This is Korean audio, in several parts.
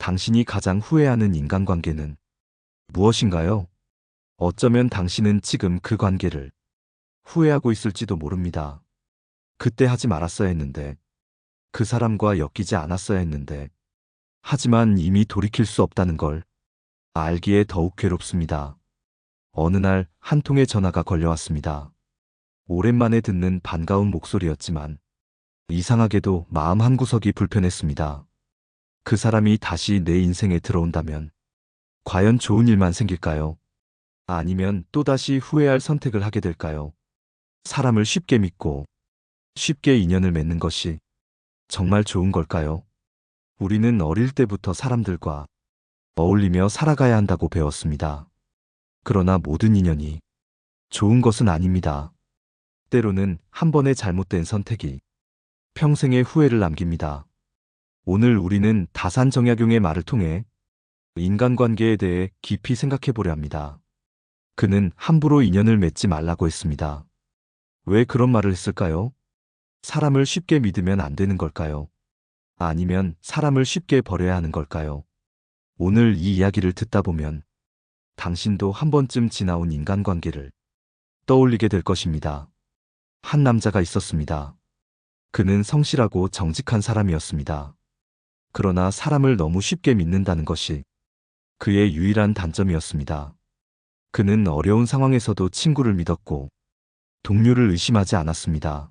당신이 가장 후회하는 인간관계는 무엇인가요? 어쩌면 당신은 지금 그 관계를 후회하고 있을지도 모릅니다. 그때 하지 말았어야 했는데, 그 사람과 엮이지 않았어야 했는데, 하지만 이미 돌이킬 수 없다는 걸 알기에 더욱 괴롭습니다. 어느 날 한 통의 전화가 걸려왔습니다. 오랜만에 듣는 반가운 목소리였지만 이상하게도 마음 한구석이 불편했습니다. 그 사람이 다시 내 인생에 들어온다면 과연 좋은 일만 생길까요? 아니면 또다시 후회할 선택을 하게 될까요? 사람을 쉽게 믿고 쉽게 인연을 맺는 것이 정말 좋은 걸까요? 우리는 어릴 때부터 사람들과 어울리며 살아가야 한다고 배웠습니다. 그러나 모든 인연이 좋은 것은 아닙니다. 때로는 한 번의 잘못된 선택이 평생의 후회를 남깁니다. 오늘 우리는 다산정약용의 말을 통해 인간관계에 대해 깊이 생각해 보려 합니다. 그는 함부로 인연을 맺지 말라고 했습니다. 왜 그런 말을 했을까요? 사람을 쉽게 믿으면 안 되는 걸까요? 아니면 사람을 쉽게 버려야 하는 걸까요? 오늘 이 이야기를 듣다 보면 당신도 한 번쯤 지나온 인간관계를 떠올리게 될 것입니다. 한 남자가 있었습니다. 그는 성실하고 정직한 사람이었습니다. 그러나 사람을 너무 쉽게 믿는다는 것이 그의 유일한 단점이었습니다. 그는 어려운 상황에서도 친구를 믿었고 동료를 의심하지 않았습니다.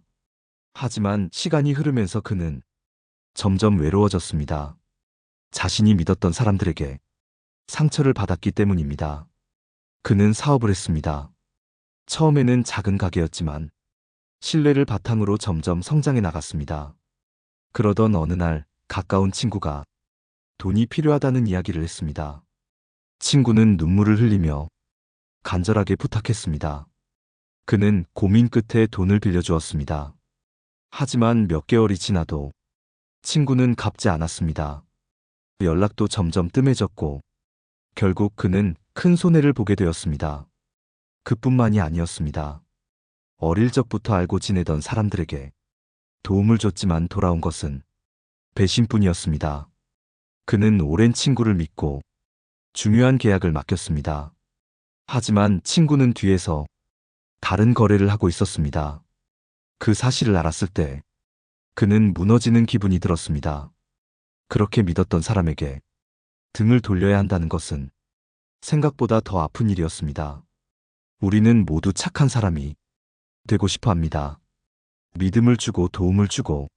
하지만 시간이 흐르면서 그는 점점 외로워졌습니다. 자신이 믿었던 사람들에게 상처를 받았기 때문입니다. 그는 사업을 했습니다. 처음에는 작은 가게였지만 신뢰를 바탕으로 점점 성장해 나갔습니다. 그러던 어느 날 가까운 친구가 돈이 필요하다는 이야기를 했습니다. 친구는 눈물을 흘리며 간절하게 부탁했습니다. 그는 고민 끝에 돈을 빌려주었습니다. 하지만 몇 개월이 지나도 친구는 갚지 않았습니다. 연락도 점점 뜸해졌고 결국 그는 큰 손해를 보게 되었습니다. 그뿐만이 아니었습니다. 어릴 적부터 알고 지내던 사람들에게 도움을 줬지만 돌아온 것은 배신뿐이었습니다. 그는 오랜 친구를 믿고 중요한 계약을 맡겼습니다. 하지만 친구는 뒤에서 다른 거래를 하고 있었습니다. 그 사실을 알았을 때 그는 무너지는 기분이 들었습니다. 그렇게 믿었던 사람에게 등을 돌려야 한다는 것은 생각보다 더 아픈 일이었습니다. 우리는 모두 착한 사람이 되고 싶어 합니다. 믿음을 주고 도움을 주고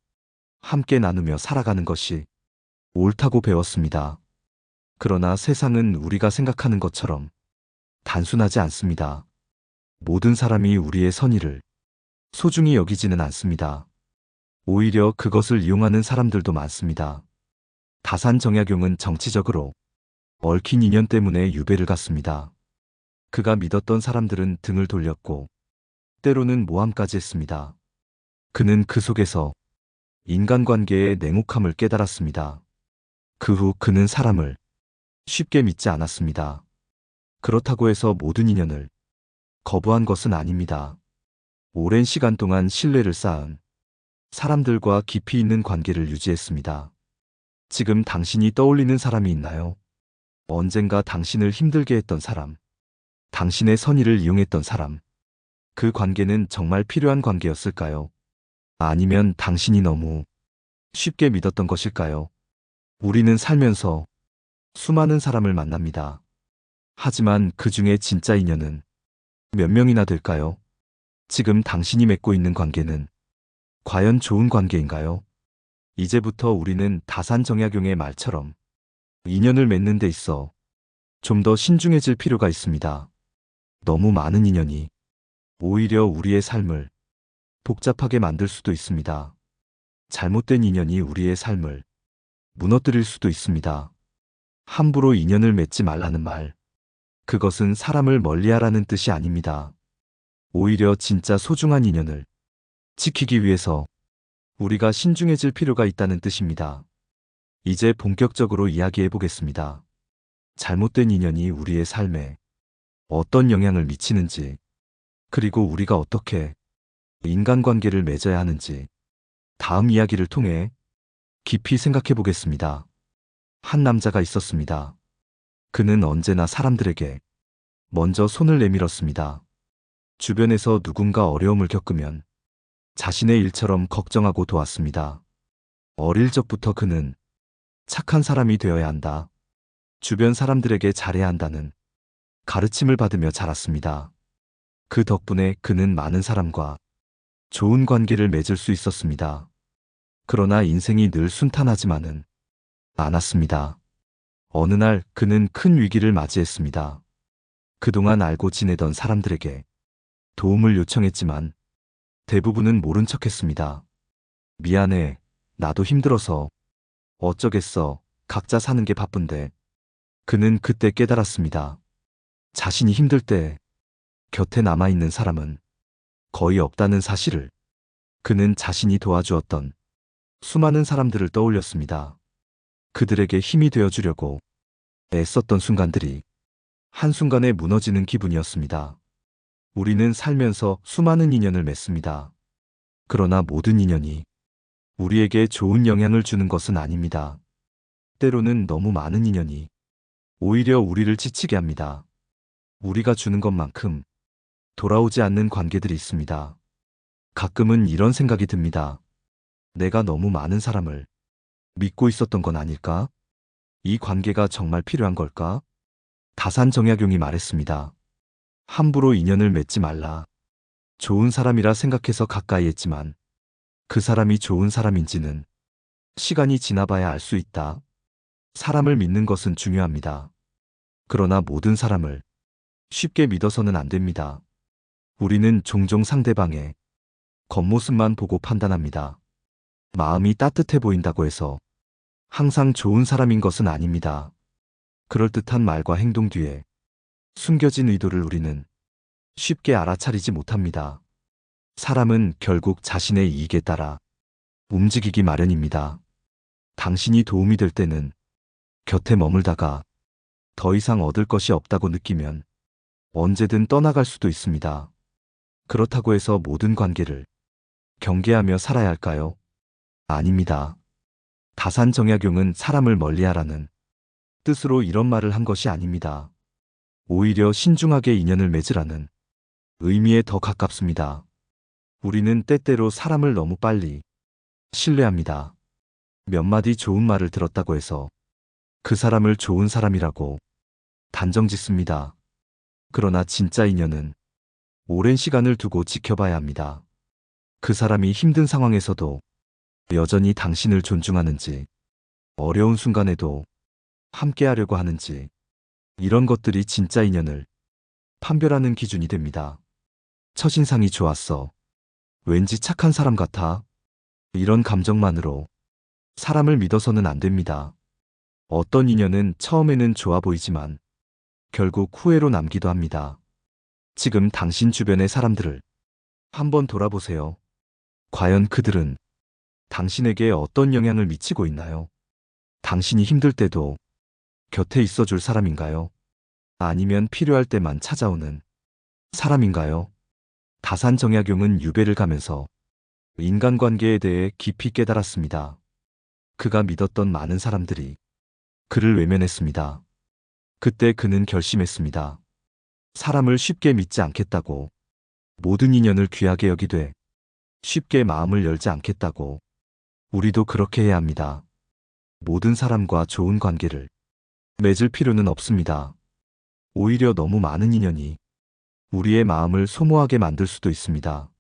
함께 나누며 살아가는 것이 옳다고 배웠습니다. 그러나 세상은 우리가 생각하는 것처럼 단순하지 않습니다. 모든 사람이 우리의 선의를 소중히 여기지는 않습니다. 오히려 그것을 이용하는 사람들도 많습니다. 다산 정약용은 정치적으로 얽힌 인연 때문에 유배를 갔습니다. 그가 믿었던 사람들은 등을 돌렸고 때로는 모함까지 했습니다. 그는 그 속에서 인간관계의 냉혹함을 깨달았습니다. 그 후 그는 사람을 쉽게 믿지 않았습니다. 그렇다고 해서 모든 인연을 거부한 것은 아닙니다. 오랜 시간 동안 신뢰를 쌓은 사람들과 깊이 있는 관계를 유지했습니다. 지금 당신이 떠올리는 사람이 있나요? 언젠가 당신을 힘들게 했던 사람, 당신의 선의를 이용했던 사람, 그 관계는 정말 필요한 관계였을까요? 아니면 당신이 너무 쉽게 믿었던 것일까요? 우리는 살면서 수많은 사람을 만납니다. 하지만 그 중에 진짜 인연은 몇 명이나 될까요? 지금 당신이 맺고 있는 관계는 과연 좋은 관계인가요? 이제부터 우리는 다산정약용의 말처럼 인연을 맺는 데 있어 좀 더 신중해질 필요가 있습니다. 너무 많은 인연이 오히려 우리의 삶을 복잡하게 만들 수도 있습니다. 잘못된 인연이 우리의 삶을 무너뜨릴 수도 있습니다. 함부로 인연을 맺지 말라는 말. 그것은 사람을 멀리하라는 뜻이 아닙니다. 오히려 진짜 소중한 인연을 지키기 위해서 우리가 신중해질 필요가 있다는 뜻입니다. 이제 본격적으로 이야기해 보겠습니다. 잘못된 인연이 우리의 삶에 어떤 영향을 미치는지, 그리고 우리가 어떻게 인간관계를 맺어야 하는지 다음 이야기를 통해 깊이 생각해 보겠습니다. 한 남자가 있었습니다. 그는 언제나 사람들에게 먼저 손을 내밀었습니다. 주변에서 누군가 어려움을 겪으면 자신의 일처럼 걱정하고 도왔습니다. 어릴 적부터 그는 착한 사람이 되어야 한다. 주변 사람들에게 잘해야 한다는 가르침을 받으며 자랐습니다. 그 덕분에 그는 많은 사람과 좋은 관계를 맺을 수 있었습니다. 그러나 인생이 늘 순탄하지만은 않았습니다. 어느 날 그는 큰 위기를 맞이했습니다. 그동안 알고 지내던 사람들에게 도움을 요청했지만 대부분은 모른 척 했습니다. 미안해. 나도 힘들어서. 어쩌겠어. 각자 사는 게 바쁜데. 그는 그때 깨달았습니다. 자신이 힘들 때 곁에 남아있는 사람은 거의 없다는 사실을 그는 자신이 도와주었던 수많은 사람들을 떠올렸습니다. 그들에게 힘이 되어주려고 애썼던 순간들이 한순간에 무너지는 기분이었습니다. 우리는 살면서 수많은 인연을 맺습니다. 그러나 모든 인연이 우리에게 좋은 영향을 주는 것은 아닙니다. 때로는 너무 많은 인연이 오히려 우리를 지치게 합니다. 우리가 주는 것만큼 돌아오지 않는 관계들이 있습니다. 가끔은 이런 생각이 듭니다. 내가 너무 많은 사람을 믿고 있었던 건 아닐까? 이 관계가 정말 필요한 걸까? 다산 정약용이 말했습니다. 함부로 인연을 맺지 말라. 좋은 사람이라 생각해서 가까이 했지만 그 사람이 좋은 사람인지는 시간이 지나봐야 알 수 있다. 사람을 믿는 것은 중요합니다. 그러나 모든 사람을 쉽게 믿어서는 안 됩니다. 우리는 종종 상대방의 겉모습만 보고 판단합니다. 마음이 따뜻해 보인다고 해서 항상 좋은 사람인 것은 아닙니다. 그럴듯한 말과 행동 뒤에 숨겨진 의도를 우리는 쉽게 알아차리지 못합니다. 사람은 결국 자신의 이익에 따라 움직이기 마련입니다. 당신이 도움이 될 때는 곁에 머물다가 더 이상 얻을 것이 없다고 느끼면 언제든 떠나갈 수도 있습니다. 그렇다고 해서 모든 관계를 경계하며 살아야 할까요? 아닙니다. 다산 정약용은 사람을 멀리하라는 뜻으로 이런 말을 한 것이 아닙니다. 오히려 신중하게 인연을 맺으라는 의미에 더 가깝습니다. 우리는 때때로 사람을 너무 빨리 신뢰합니다. 몇 마디 좋은 말을 들었다고 해서 그 사람을 좋은 사람이라고 단정 짓습니다. 그러나 진짜 인연은 오랜 시간을 두고 지켜봐야 합니다. 그 사람이 힘든 상황에서도 여전히 당신을 존중하는지, 어려운 순간에도 함께 하려고 하는지, 이런 것들이 진짜 인연을 판별하는 기준이 됩니다. 첫인상이 좋았어. 왠지 착한 사람 같아. 이런 감정만으로 사람을 믿어서는 안 됩니다. 어떤 인연은 처음에는 좋아 보이지만 결국 후회로 남기도 합니다. 지금 당신 주변의 사람들을 한번 돌아보세요. 과연 그들은 당신에게 어떤 영향을 미치고 있나요? 당신이 힘들 때도 곁에 있어 줄 사람인가요? 아니면 필요할 때만 찾아오는 사람인가요? 다산 정약용은 유배를 가면서 인간관계에 대해 깊이 깨달았습니다. 그가 믿었던 많은 사람들이 그를 외면했습니다. 그때 그는 결심했습니다. 사람을 쉽게 믿지 않겠다고 모든 인연을 귀하게 여기되 쉽게 마음을 열지 않겠다고 우리도 그렇게 해야 합니다. 모든 사람과 좋은 관계를 맺을 필요는 없습니다. 오히려 너무 많은 인연이 우리의 마음을 소모하게 만들 수도 있습니다.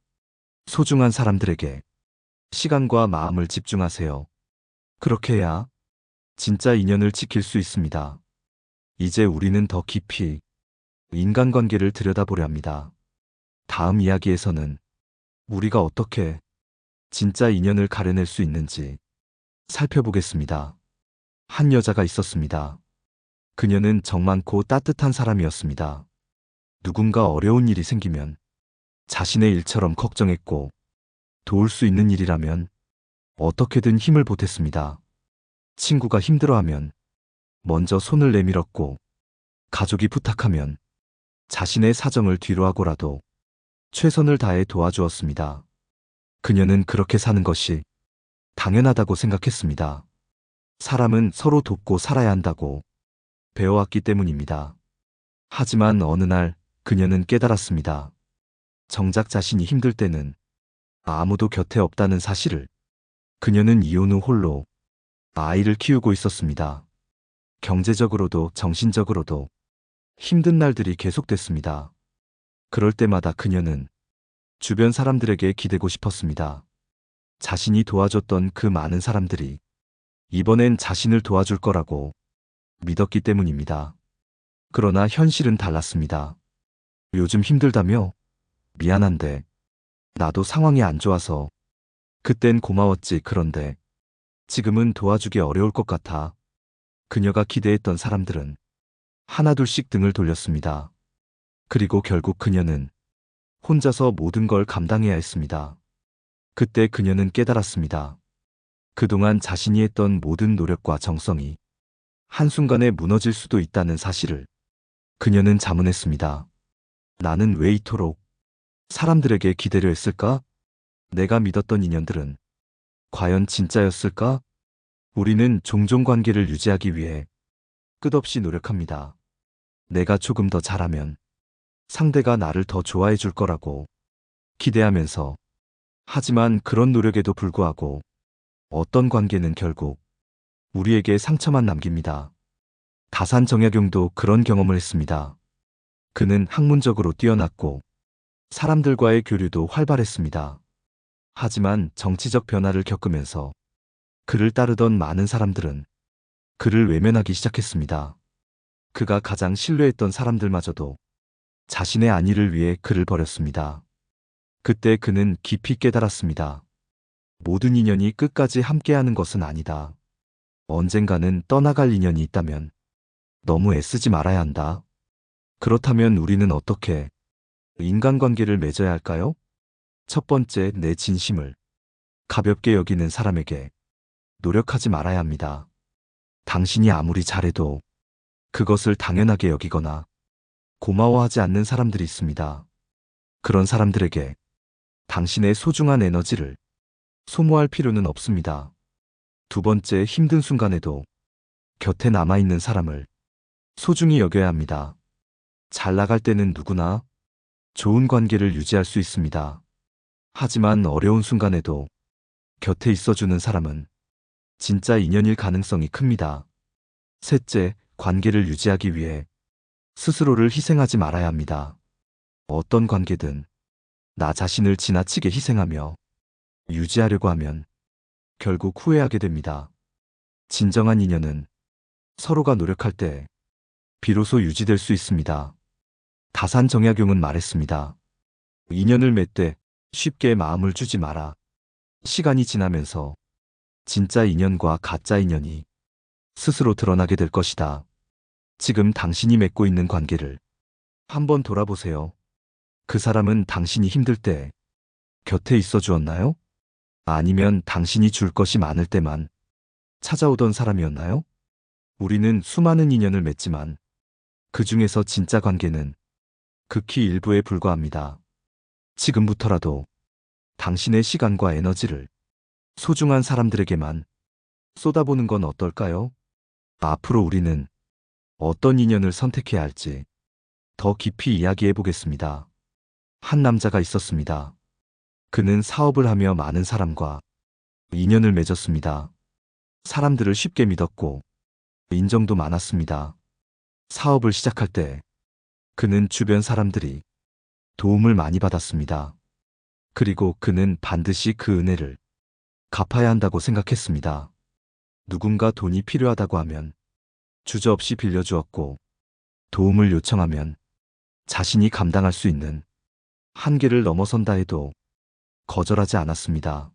소중한 사람들에게 시간과 마음을 집중하세요. 그렇게 해야 진짜 인연을 지킬 수 있습니다. 이제 우리는 더 깊이 인간관계를 들여다보려 합니다. 다음 이야기에서는 우리가 어떻게 진짜 인연을 가려낼 수 있는지 살펴보겠습니다. 한 여자가 있었습니다. 그녀는 정 많고 따뜻한 사람이었습니다. 누군가 어려운 일이 생기면 자신의 일처럼 걱정했고 도울 수 있는 일이라면 어떻게든 힘을 보탰습니다. 친구가 힘들어하면 먼저 손을 내밀었고 가족이 부탁하면 자신의 사정을 뒤로하고라도 최선을 다해 도와주었습니다. 그녀는 그렇게 사는 것이 당연하다고 생각했습니다. 사람은 서로 돕고 살아야 한다고 배워왔기 때문입니다. 하지만 어느 날 그녀는 깨달았습니다. 정작 자신이 힘들 때는 아무도 곁에 없다는 사실을 그녀는 이혼 후 홀로 아이를 키우고 있었습니다. 경제적으로도 정신적으로도 힘든 날들이 계속됐습니다. 그럴 때마다 그녀는 주변 사람들에게 기대고 싶었습니다. 자신이 도와줬던 그 많은 사람들이 이번엔 자신을 도와줄 거라고 믿었기 때문입니다. 그러나 현실은 달랐습니다. 요즘 힘들다며? 미안한데 나도 상황이 안 좋아서 그땐 고마웠지 그런데 지금은 도와주기 어려울 것 같아. 그녀가 기대했던 사람들은 하나둘씩 등을 돌렸습니다. 그리고 결국 그녀는 혼자서 모든 걸 감당해야 했습니다. 그때 그녀는 깨달았습니다. 그동안 자신이 했던 모든 노력과 정성이 한순간에 무너질 수도 있다는 사실을 그녀는 자문했습니다. 나는 왜 이토록 사람들에게 기대려 했을까? 내가 믿었던 인연들은 과연 진짜였을까? 우리는 종종 관계를 유지하기 위해 끝없이 노력합니다. 내가 조금 더 잘하면 상대가 나를 더 좋아해 줄 거라고 기대하면서 하지만 그런 노력에도 불구하고 어떤 관계는 결국 우리에게 상처만 남깁니다. 다산 정약용도 그런 경험을 했습니다. 그는 학문적으로 뛰어났고 사람들과의 교류도 활발했습니다. 하지만 정치적 변화를 겪으면서 그를 따르던 많은 사람들은 그를 외면하기 시작했습니다. 그가 가장 신뢰했던 사람들마저도 자신의 안위를 위해 그를 버렸습니다. 그때 그는 깊이 깨달았습니다. 모든 인연이 끝까지 함께하는 것은 아니다. 언젠가는 떠나갈 인연이 있다면 너무 애쓰지 말아야 한다. 그렇다면 우리는 어떻게 인간관계를 맺어야 할까요? 첫 번째, 내 진심을 가볍게 여기는 사람에게 노력하지 말아야 합니다. 당신이 아무리 잘해도 그것을 당연하게 여기거나 고마워하지 않는 사람들이 있습니다. 그런 사람들에게 당신의 소중한 에너지를 소모할 필요는 없습니다. 두 번째, 힘든 순간에도 곁에 남아있는 사람을 소중히 여겨야 합니다. 잘 나갈 때는 누구나 좋은 관계를 유지할 수 있습니다. 하지만 어려운 순간에도 곁에 있어주는 사람은 진짜 인연일 가능성이 큽니다. 셋째, 관계를 유지하기 위해 스스로를 희생하지 말아야 합니다. 어떤 관계든 나 자신을 지나치게 희생하며 유지하려고 하면 결국 후회하게 됩니다. 진정한 인연은 서로가 노력할 때 비로소 유지될 수 있습니다. 다산 정약용은 말했습니다. 인연을 맺되 쉽게 마음을 주지 마라. 시간이 지나면서 진짜 인연과 가짜 인연이 스스로 드러나게 될 것이다. 지금 당신이 맺고 있는 관계를 한번 돌아보세요. 그 사람은 당신이 힘들 때 곁에 있어 주었나요? 아니면 당신이 줄 것이 많을 때만 찾아오던 사람이었나요? 우리는 수많은 인연을 맺지만 그 중에서 진짜 관계는 극히 일부에 불과합니다. 지금부터라도 당신의 시간과 에너지를 소중한 사람들에게만 쏟아보는 건 어떨까요? 앞으로 우리는 어떤 인연을 선택해야 할지 더 깊이 이야기해 보겠습니다. 한 남자가 있었습니다. 그는 사업을 하며 많은 사람과 인연을 맺었습니다. 사람들을 쉽게 믿었고 인정도 많았습니다. 사업을 시작할 때 그는 주변 사람들이 도움을 많이 받았습니다. 그리고 그는 반드시 그 은혜를 갚아야 한다고 생각했습니다. 누군가 돈이 필요하다고 하면 주저없이 빌려주었고 도움을 요청하면 자신이 감당할 수 있는 한계를 넘어선다 해도 거절하지 않았습니다.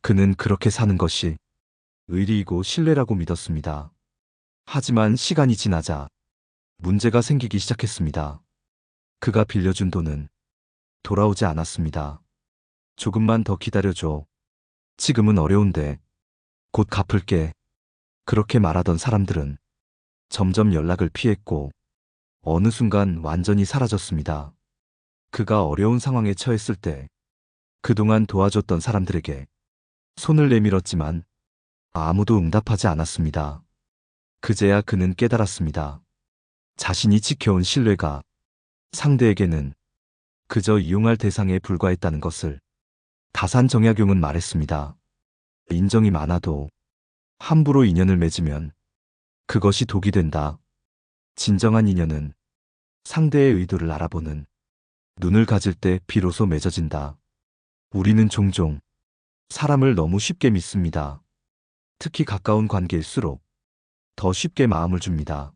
그는 그렇게 사는 것이 의리이고 신뢰라고 믿었습니다. 하지만 시간이 지나자 문제가 생기기 시작했습니다. 그가 빌려준 돈은 돌아오지 않았습니다. 조금만 더 기다려줘. 지금은 어려운데 곧 갚을게. 그렇게 말하던 사람들은 점점 연락을 피했고 어느 순간 완전히 사라졌습니다. 그가 어려운 상황에 처했을 때 그동안 도와줬던 사람들에게 손을 내밀었지만 아무도 응답하지 않았습니다. 그제야 그는 깨달았습니다. 자신이 지켜온 신뢰가 상대에게는 그저 이용할 대상에 불과했다는 것을 다산 정약용은 말했습니다. 인정이 많아도 함부로 인연을 맺으면 그것이 독이 된다. 진정한 인연은 상대의 의도를 알아보는 눈을 가질 때 비로소 맺어진다. 우리는 종종 사람을 너무 쉽게 믿습니다. 특히 가까운 관계일수록 더 쉽게 마음을 줍니다.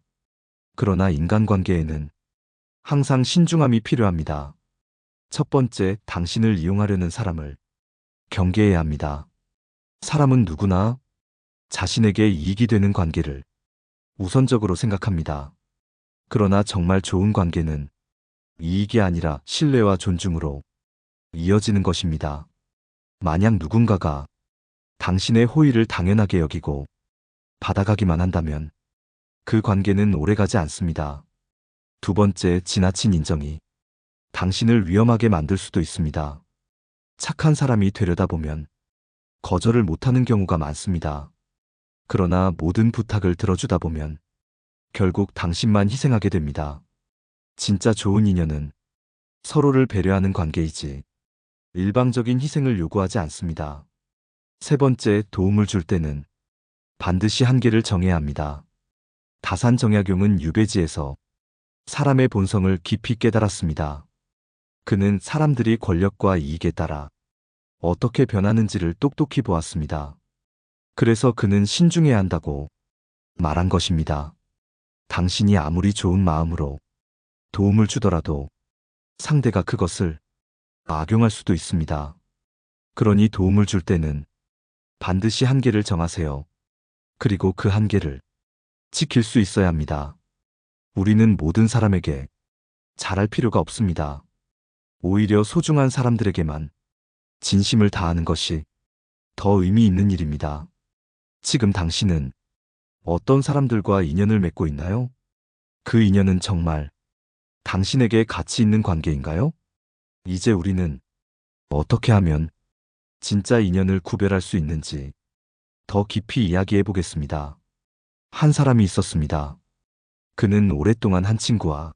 그러나 인간관계에는 항상 신중함이 필요합니다. 첫 번째, 당신을 이용하려는 사람을 경계해야 합니다. 사람은 누구나 자신에게 이익이 되는 관계를 우선적으로 생각합니다. 그러나 정말 좋은 관계는 이익이 아니라 신뢰와 존중으로 이어지는 것입니다. 만약 누군가가 당신의 호의를 당연하게 여기고 받아가기만 한다면 그 관계는 오래가지 않습니다. 두 번째, 지나친 인정이 당신을 위험하게 만들 수도 있습니다. 착한 사람이 되려다 보면 거절을 못하는 경우가 많습니다. 그러나 모든 부탁을 들어주다 보면 결국 당신만 희생하게 됩니다. 진짜 좋은 인연은 서로를 배려하는 관계이지 일방적인 희생을 요구하지 않습니다. 세 번째, 도움을 줄 때는 반드시 한계를 정해야 합니다. 다산 정약용은 유배지에서 사람의 본성을 깊이 깨달았습니다. 그는 사람들이 권력과 이익에 따라 어떻게 변하는지를 똑똑히 보았습니다. 그래서 그는 신중해야 한다고 말한 것입니다. 당신이 아무리 좋은 마음으로 도움을 주더라도 상대가 그것을 악용할 수도 있습니다. 그러니 도움을 줄 때는 반드시 한계를 정하세요. 그리고 그 한계를 지킬 수 있어야 합니다. 우리는 모든 사람에게 잘할 필요가 없습니다. 오히려 소중한 사람들에게만 진심을 다하는 것이 더 의미 있는 일입니다. 지금 당신은 어떤 사람들과 인연을 맺고 있나요? 그 인연은 정말 당신에게 가치 있는 관계인가요? 이제 우리는 어떻게 하면 진짜 인연을 구별할 수 있는지 더 깊이 이야기해 보겠습니다. 한 사람이 있었습니다. 그는 오랫동안 한 친구와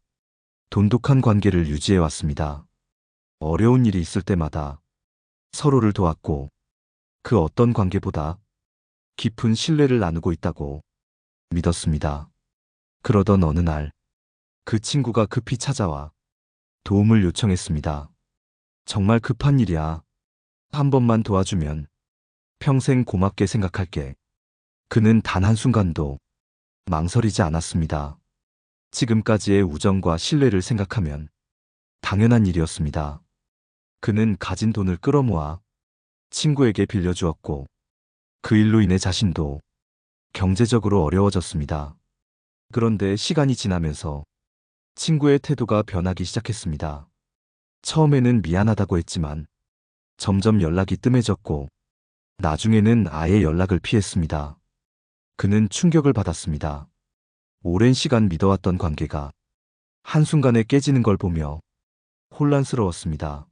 돈독한 관계를 유지해 왔습니다. 어려운 일이 있을 때마다 서로를 도왔고 그 어떤 관계보다 깊은 신뢰를 나누고 있다고 믿었습니다. 그러던 어느 날 그 친구가 급히 찾아와 도움을 요청했습니다. 정말 급한 일이야. 한 번만 도와주면 평생 고맙게 생각할게. 그는 단 한순간도 망설이지 않았습니다. 지금까지의 우정과 신뢰를 생각하면 당연한 일이었습니다. 그는 가진 돈을 끌어모아 친구에게 빌려주었고 그 일로 인해 자신도 경제적으로 어려워졌습니다. 그런데 시간이 지나면서 친구의 태도가 변하기 시작했습니다. 처음에는 미안하다고 했지만 점점 연락이 뜸해졌고 나중에는 아예 연락을 피했습니다. 그는 충격을 받았습니다. 오랜 시간 믿어왔던 관계가 한순간에 깨지는 걸 보며 혼란스러웠습니다.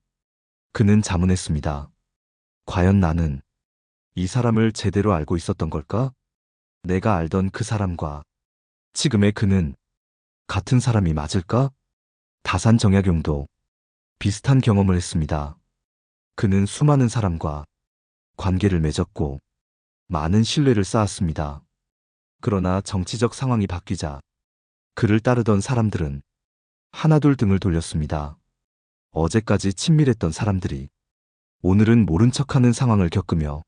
그는 자문했습니다. 과연 나는 이 사람을 제대로 알고 있었던 걸까? 내가 알던 그 사람과 지금의 그는 같은 사람이 맞을까? 다산 정약용도 비슷한 경험을 했습니다. 그는 수많은 사람과 관계를 맺었고 많은 신뢰를 쌓았습니다. 그러나 정치적 상황이 바뀌자 그를 따르던 사람들은 하나둘 등을 돌렸습니다. 어제까지 친밀했던 사람들이 오늘은 모른 척하는 상황을 겪으며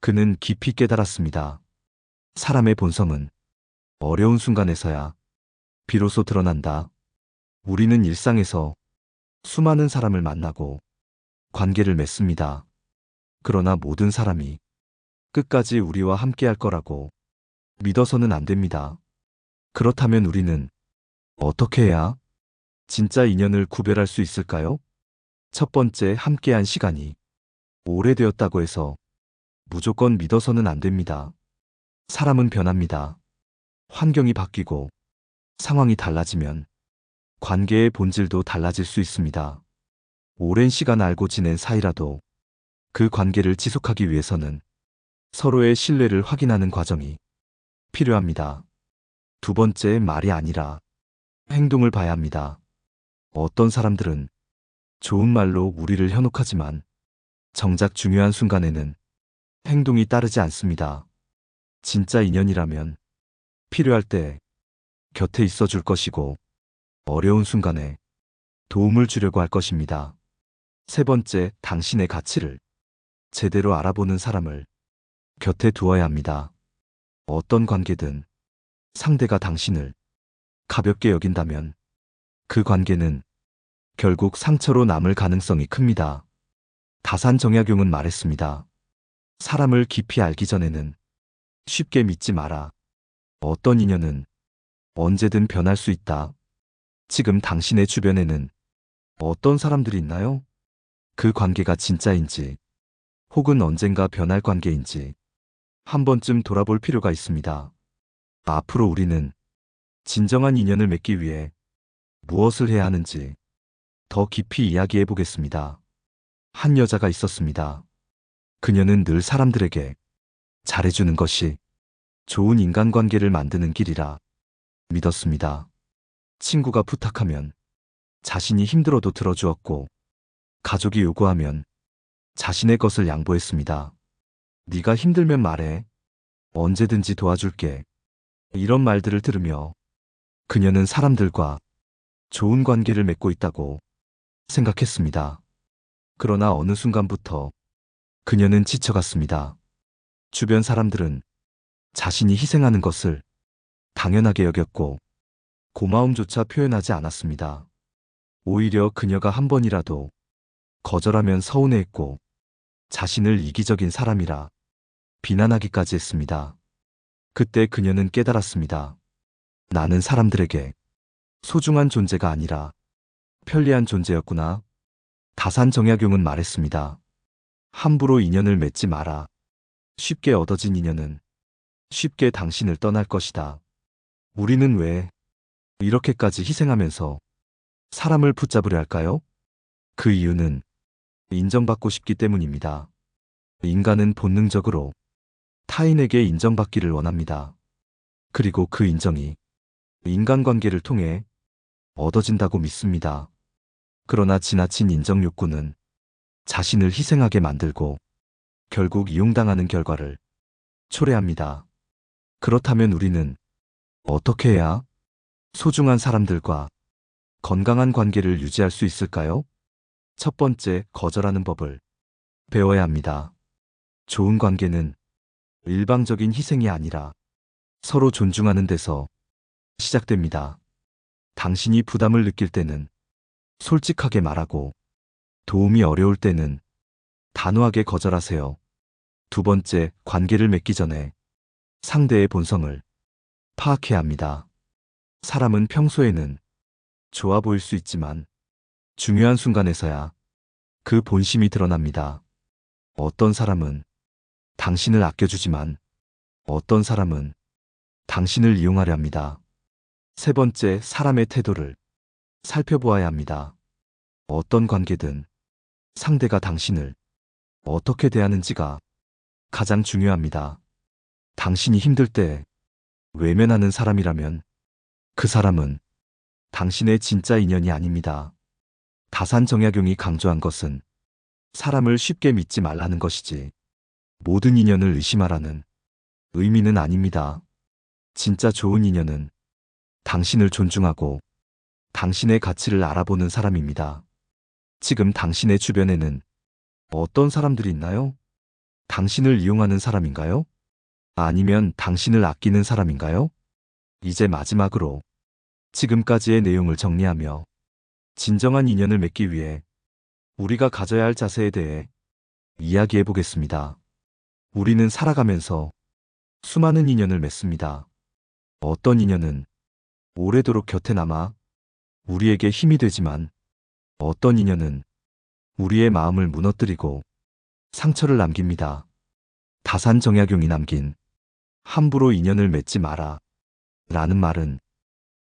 그는 깊이 깨달았습니다. 사람의 본성은 어려운 순간에서야 비로소 드러난다. 우리는 일상에서 수많은 사람을 만나고 관계를 맺습니다. 그러나 모든 사람이 끝까지 우리와 함께 할 거라고 믿어서는 안 됩니다. 그렇다면 우리는 어떻게 해야 진짜 인연을 구별할 수 있을까요? 첫 번째, 함께한 시간이 오래되었다고 해서 무조건 믿어서는 안 됩니다. 사람은 변합니다. 환경이 바뀌고 상황이 달라지면 관계의 본질도 달라질 수 있습니다. 오랜 시간 알고 지낸 사이라도 그 관계를 지속하기 위해서는 서로의 신뢰를 확인하는 과정이 필요합니다. 두 번째 말이 아니라 행동을 봐야 합니다. 어떤 사람들은 좋은 말로 우리를 현혹하지만 정작 중요한 순간에는 행동이 따르지 않습니다. 진짜 인연이라면 필요할 때 곁에 있어 줄 것이고 어려운 순간에 도움을 주려고 할 것입니다. 세 번째, 당신의 가치를 제대로 알아보는 사람을 곁에 두어야 합니다. 어떤 관계든 상대가 당신을 가볍게 여긴다면 그 관계는 결국 상처로 남을 가능성이 큽니다. 다산 정약용은 말했습니다. 사람을 깊이 알기 전에는 쉽게 믿지 마라. 어떤 인연은 언제든 변할 수 있다. 지금 당신의 주변에는 어떤 사람들이 있나요? 그 관계가 진짜인지, 혹은 언젠가 변할 관계인지, 한 번쯤 돌아볼 필요가 있습니다. 앞으로 우리는 진정한 인연을 맺기 위해 무엇을 해야 하는지 더 깊이 이야기해 보겠습니다. 한 여자가 있었습니다. 그녀는 늘 사람들에게 잘해주는 것이 좋은 인간관계를 만드는 길이라 믿었습니다. 친구가 부탁하면 자신이 힘들어도 들어주었고 가족이 요구하면 자신의 것을 양보했습니다. 네가 힘들면 말해. 언제든지 도와줄게. 이런 말들을 들으며 그녀는 사람들과 좋은 관계를 맺고 있다고 생각했습니다. 그러나 어느 순간부터 그녀는 지쳐갔습니다. 주변 사람들은 자신이 희생하는 것을 당연하게 여겼고 고마움조차 표현하지 않았습니다. 오히려 그녀가 한 번이라도 거절하면 서운해했고 자신을 이기적인 사람이라 비난하기까지 했습니다. 그때 그녀는 깨달았습니다. 나는 사람들에게 소중한 존재가 아니라 편리한 존재였구나. 다산 정약용은 말했습니다. 함부로 인연을 맺지 마라. 쉽게 얻어진 인연은 쉽게 당신을 떠날 것이다. 우리는 왜 이렇게까지 희생하면서 사람을 붙잡으려 할까요? 그 이유는 인정받고 싶기 때문입니다. 인간은 본능적으로 타인에게 인정받기를 원합니다. 그리고 그 인정이 인간관계를 통해 얻어진다고 믿습니다. 그러나 지나친 인정 욕구는 자신을 희생하게 만들고 결국 이용당하는 결과를 초래합니다. 그렇다면 우리는 어떻게 해야 소중한 사람들과 건강한 관계를 유지할 수 있을까요? 첫 번째, 거절하는 법을 배워야 합니다. 좋은 관계는 일방적인 희생이 아니라 서로 존중하는 데서 시작됩니다. 당신이 부담을 느낄 때는 솔직하게 말하고 도움이 어려울 때는 단호하게 거절하세요. 두 번째, 관계를 맺기 전에 상대의 본성을 파악해야 합니다. 사람은 평소에는 좋아 보일 수 있지만 중요한 순간에서야 그 본심이 드러납니다. 어떤 사람은 당신을 아껴주지만 어떤 사람은 당신을 이용하려 합니다. 세 번째, 사람의 태도를 살펴보아야 합니다. 어떤 관계든 상대가 당신을 어떻게 대하는지가 가장 중요합니다. 당신이 힘들 때 외면하는 사람이라면 그 사람은 당신의 진짜 인연이 아닙니다. 다산 정약용이 강조한 것은 사람을 쉽게 믿지 말라는 것이지 모든 인연을 의심하라는 의미는 아닙니다. 진짜 좋은 인연은 당신을 존중하고 당신의 가치를 알아보는 사람입니다. 지금 당신의 주변에는 어떤 사람들이 있나요? 당신을 이용하는 사람인가요? 아니면 당신을 아끼는 사람인가요? 이제 마지막으로 지금까지의 내용을 정리하며 진정한 인연을 맺기 위해 우리가 가져야 할 자세에 대해 이야기해 보겠습니다. 우리는 살아가면서 수많은 인연을 맺습니다. 어떤 인연은 오래도록 곁에 남아 우리에게 힘이 되지만 어떤 인연은 우리의 마음을 무너뜨리고 상처를 남깁니다. 다산 정약용이 남긴 함부로 인연을 맺지 마라 라는 말은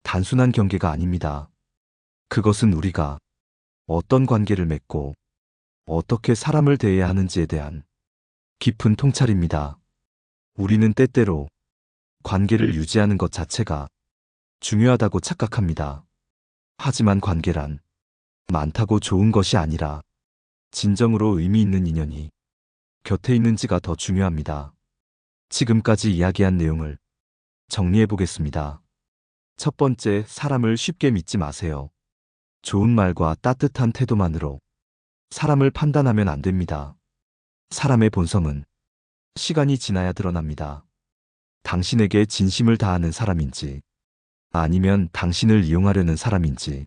단순한 경계가 아닙니다. 그것은 우리가 어떤 관계를 맺고 어떻게 사람을 대해야 하는지에 대한 깊은 통찰입니다. 우리는 때때로 관계를 유지하는 것 자체가 중요하다고 착각합니다. 하지만 관계란 많다고 좋은 것이 아니라 진정으로 의미 있는 인연이 곁에 있는지가 더 중요합니다. 지금까지 이야기한 내용을 정리해 보겠습니다. 첫 번째, 사람을 쉽게 믿지 마세요. 좋은 말과 따뜻한 태도만으로 사람을 판단하면 안 됩니다. 사람의 본성은 시간이 지나야 드러납니다. 당신에게 진심을 다하는 사람인지 아니면 당신을 이용하려는 사람인지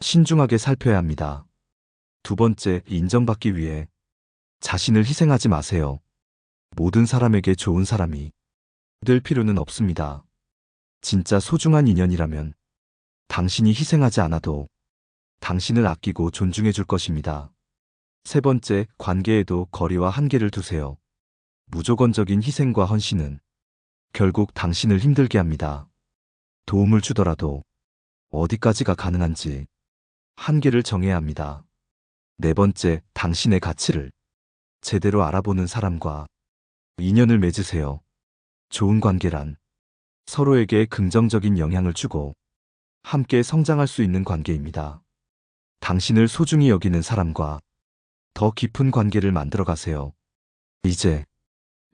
신중하게 살펴야 합니다. 두 번째, 인정받기 위해 자신을 희생하지 마세요. 모든 사람에게 좋은 사람이 될 필요는 없습니다. 진짜 소중한 인연이라면 당신이 희생하지 않아도 당신을 아끼고 존중해 줄 것입니다. 세 번째, 관계에도 거리와 한계를 두세요. 무조건적인 희생과 헌신은 결국 당신을 힘들게 합니다. 도움을 주더라도 어디까지가 가능한지 한계를 정해야 합니다. 네 번째, 당신의 가치를 제대로 알아보는 사람과 인연을 맺으세요. 좋은 관계란 서로에게 긍정적인 영향을 주고 함께 성장할 수 있는 관계입니다. 당신을 소중히 여기는 사람과 더 깊은 관계를 만들어 가세요. 이제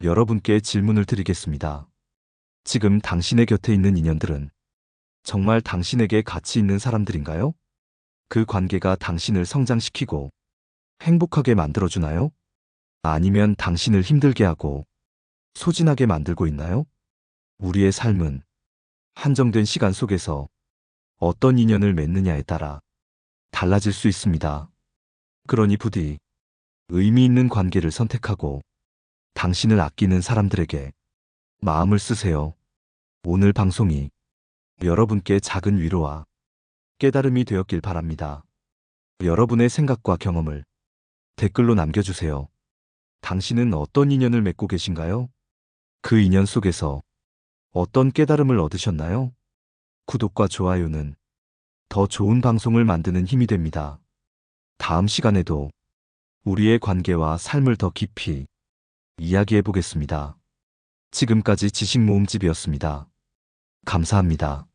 여러분께 질문을 드리겠습니다. 지금 당신의 곁에 있는 인연들은 정말 당신에게 가치 있는 사람들인가요? 그 관계가 당신을 성장시키고 행복하게 만들어주나요? 아니면 당신을 힘들게 하고 소진하게 만들고 있나요? 우리의 삶은 한정된 시간 속에서 어떤 인연을 맺느냐에 따라 달라질 수 있습니다. 그러니 부디 의미 있는 관계를 선택하고 당신을 아끼는 사람들에게 마음을 쓰세요. 오늘 방송이 여러분께 작은 위로와 깨달음이 되었길 바랍니다. 여러분의 생각과 경험을 댓글로 남겨주세요. 당신은 어떤 인연을 맺고 계신가요? 그 인연 속에서 어떤 깨달음을 얻으셨나요? 구독과 좋아요는 더 좋은 방송을 만드는 힘이 됩니다. 다음 시간에도 우리의 관계와 삶을 더 깊이 이야기해 보겠습니다. 지금까지 지식모음집이었습니다. 감사합니다.